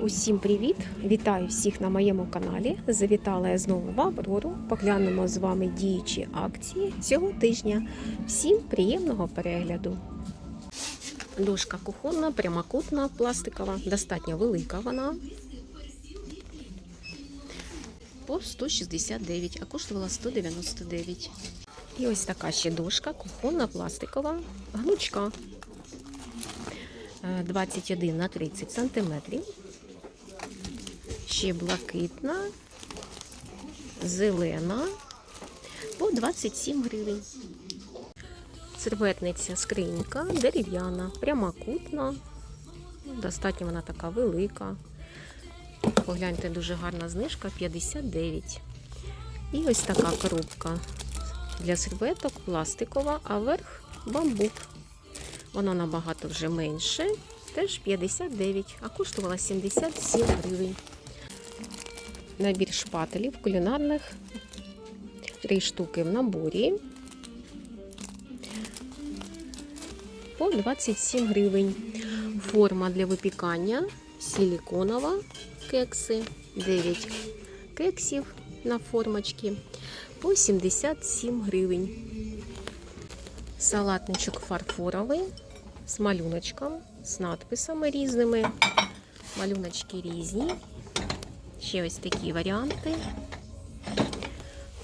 Усім привіт! Вітаю всіх на моєму каналі. Завітала я знову в Аврору. Поглянемо з вами діючі акції цього тижня. Всім приємного перегляду. Дошка кухонна, прямокутна, пластикова, достатньо велика вона. По 169, а коштувала 199. І ось така ще дошка, кухонна, пластикова, гнучка. Е, 21 на 30 сантиметрів. Ще блакитна, зелена по 27 гривень. Серветниця скринька дерев'яна, прямокутна. Достатньо вона така велика. Погляньте, дуже гарна знижка 59. І ось така коробка для серветок пластикова, а верх бамбук. Вона набагато вже менше, теж 59, а коштувала 77 гривень. Набір шпателів кулінарних. Три штуки в наборі. По 27 гривень. Форма для випікання силіконова кекси. 9 кексів на формочки по 77 гривень. Салатничок фарфоровий з малюночком, з надписами різними. Малюночки різні. Ще ось такі варіанти.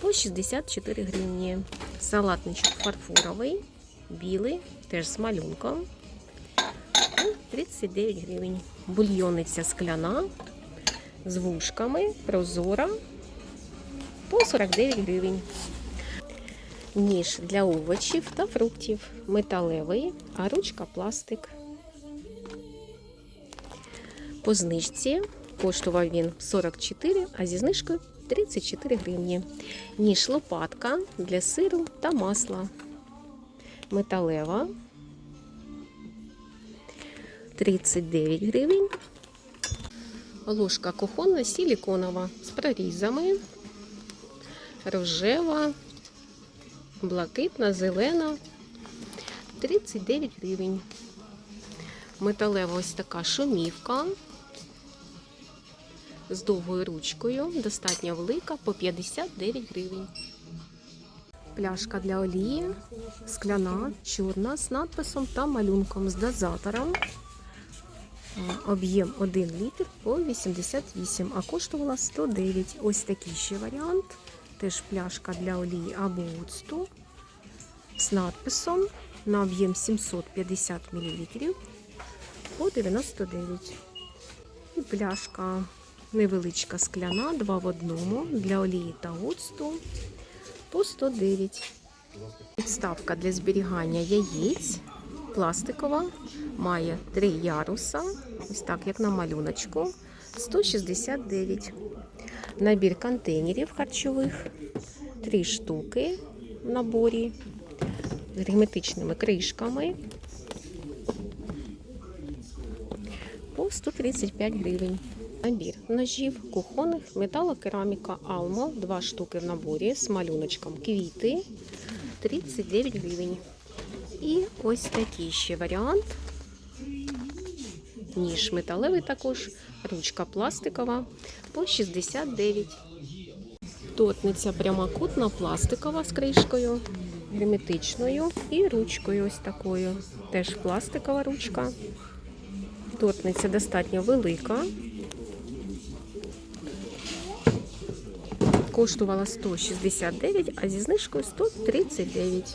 По 64 гривні. Салатничок фарфоровий, білий, теж з малюнком. 39 гривень. Бульйониця скляна з вушками, прозора. По 49 гривень. Ніж для овочів та фруктів. Металевий, а ручка пластик. По знижці коштував він 44, а зі знижкою 34 гривні. Ніж лопатка для сиру та масла. Металева 39 гривень. Ложка кухонна силіконова з прорізами. Рожева, блакитна, зелена 39 гривень. Металева ось така шумівка з довгою ручкою, достатньо велика, по 59 гривень. Пляшка для олії, скляна, чорна, з надписом та малюнком з дозатором. Е, Об'єм 1 літр по 88, а коштувала 109. Ось такий ще варіант. Теж пляшка для олії або оцту з надписом на об'єм 750 мл по 99. І пляшка невеличка скляна, 2 в одному для олії та оцту по 109. Підставка для зберігання яєць пластикова, має три яруса, ось так, як на малюночку, 169. Набір контейнерів харчових, три штуки в наборі з герметичними кришками по 135 гривень. Набір ножів кухонних, металокераміка Алмо, два штуки в наборі з малюночком квіти 39 гривень. І ось такий ще варіант. Ніж металевий також, ручка пластикова по 69. Тотниця прямокутна, пластикова з кришкою, герметичною і ручкою ось такою. Теж пластикова ручка. Тотниця достатньо велика. Коштувала 169, а зі знижкою 139.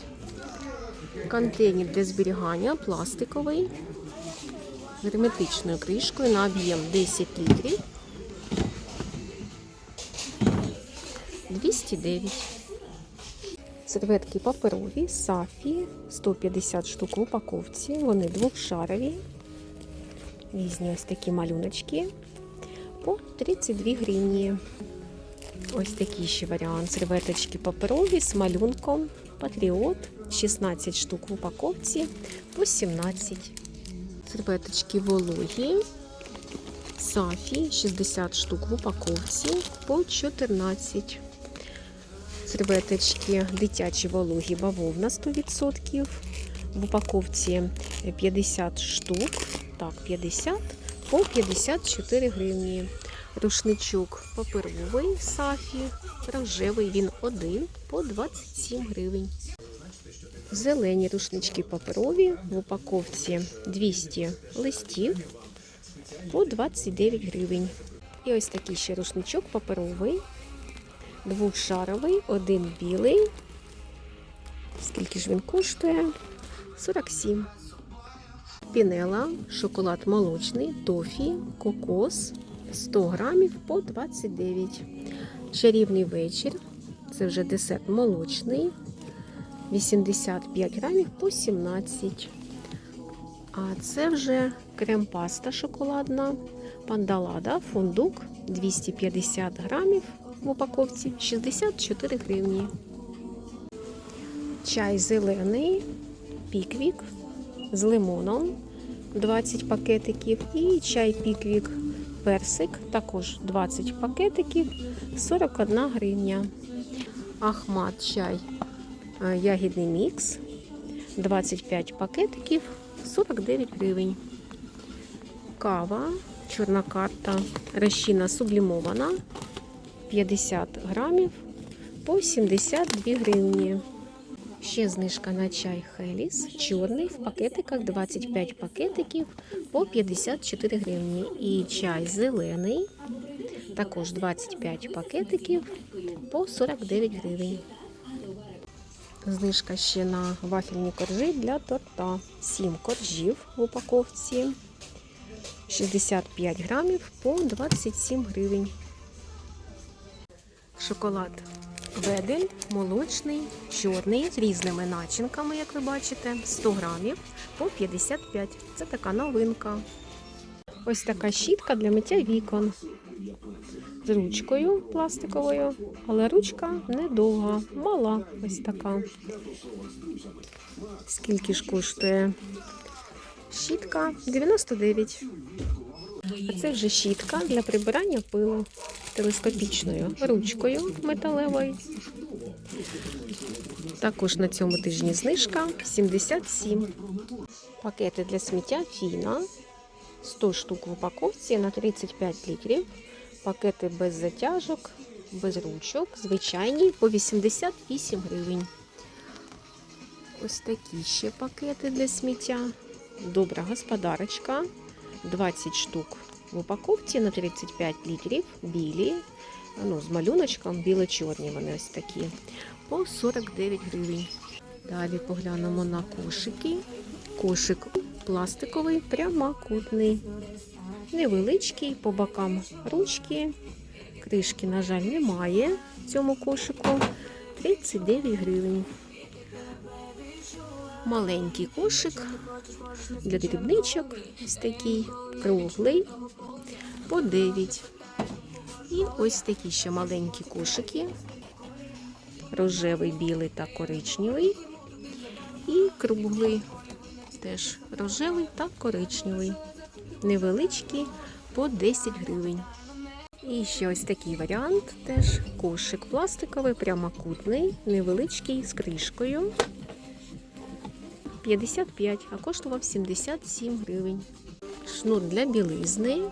Контейнер для зберігання пластиковий, герметичною кришкою на об'єм 10 літрів. 209. Серветки паперові, сафі, 150 штук в упаковці. Вони двохшарові. Різні ось такі малюночки по 32 гривні. Ось такий ще варіант. Серветочки паперові з малюнком. Патріот 16 штук в упаковці по 17. Серветочки вологі. Сафі 60 штук в упаковці по 14. Серветочки дитячі вологі бавовна 100%. В упаковці 50 штук. Так, 50 по 54 гривні. Рушничок паперовий сафі, рожевий він один по 27 гривень. Зелені рушнички паперові в упаковці 200 листів по 29 гривень. І ось такий ще рушничок паперовий, двохшаровий, один білий. Скільки ж він коштує? 47. Пінела, шоколад молочний, тофі, кокос 100 грамів по 29. Чарівний вечір. Це вже десерт молочний. 85 грамів по 17. А це вже крем-паста шоколадна, пандалада, фундук 250 грамів в упаковці 64 гривні. Чай зелений, піквік з лимоном 20 пакетиків. І чай піквік персик, також 20 пакетиків 41 гривня. Ахмат чай е, ягідний мікс 25 пакетиків 49 гривень. Кава, чорна карта, розчина сублімована 50 грамів по 72 гривні. Ще знижка на чай Хеліс, чорний в пакетиках 25 пакетиків по 54 гривні. І чай зелений, також 25 пакетиків по 49 гривень. Знижка ще на вафельні коржі для торта. 7 коржів в упаковці. 65 грамів по 27 гривень. Шоколад Ведель молочний, чорний з різними начинками, як ви бачите, 100 грамів по 55. Це така новинка. Ось така щітка для миття вікон. З ручкою пластиковою, але ручка недовга, мала. Ось така. Скільки ж коштує? Щітка 99. Це вже щітка для прибирання пилу телескопічною ручкою металевою. Також на цьому тижні знижка 77. Пакети для сміття Фіна 100 штук в упаковці на 35 літрів. Пакети без затяжок, без ручок, звичайні по 88 гривень. Ось такі ще пакети для сміття. Добра господарочка 20 штук в упаковці на 35 літрів, білі, ну, з малюночком, біло-чорні вони ось такі, по 49 гривень. Далі поглянемо на кошики. Кошик пластиковий, прямокутний, невеличкий, по бокам ручки. Кришки, на жаль, немає в цьому кошику. 39 гривень. Маленький кошик для дрібничок, ось такий круглий, по 9. І ось такі ще маленькі кошики. Рожевий, білий та коричневий. І круглий, теж рожевий та коричневий. Невеличкі по 10 гривень. І ще ось такий варіант, теж кошик пластиковий, прямокутний, невеличкий з кришкою. 55, а коштував 77 гривень. Шнур для білизни.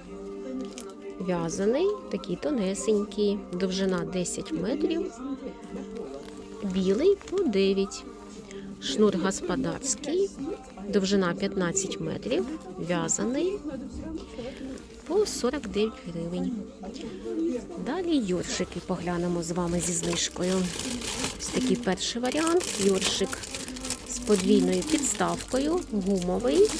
В'язаний, такий тонесенький, довжина 10 метрів, білий по 9. Шнур господарський, довжина 15 метрів, в'язаний по 49 гривень. Далі йоршики поглянемо з вами зі знижкою. Ось такий перший варіант. Йоршик подвійною підставкою, гумовий.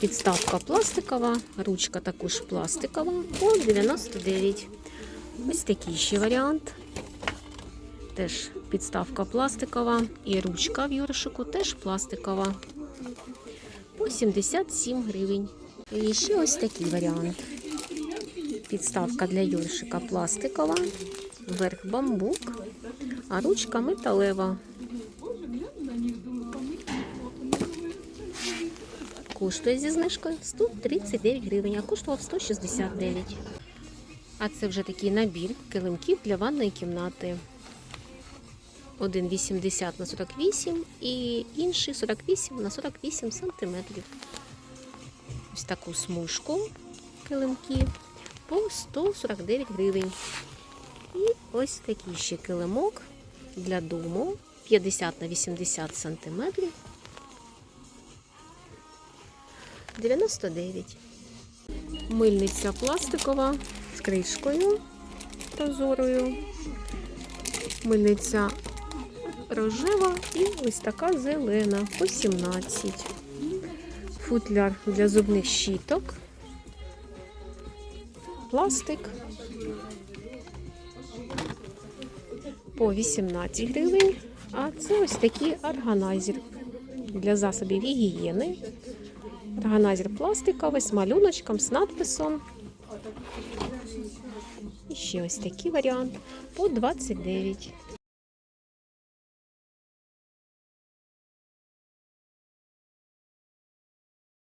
Підставка пластикова, ручка також пластикова по 99. Ось такий ще варіант. Теж підставка пластикова і ручка в юршику теж пластикова. По 77 гривень. І ще ось такий варіант. Підставка для юршика пластикова, верх бамбук, а ручка металева. Коштує зі знижкою 139 гривень, а коштував 169. А це вже такий набір килимків для ванної кімнати. Один 80 на 48 і інший 48 на 48 сантиметрів. ось таку смужку килимків по 149 гривень. І ось такий ще килимок для дому 50 на 80 сантиметрів. 99. Мильниця пластикова з кришкою прозорою. Мильниця рожева і ось така зелена по 17. Футляр для зубних щіток. Пластик по 18 гривень. А це ось такий органайзер для засобів гігієни. Органайзер пластиковий з малюночком, з надписом. І ще ось такий варіант по 29.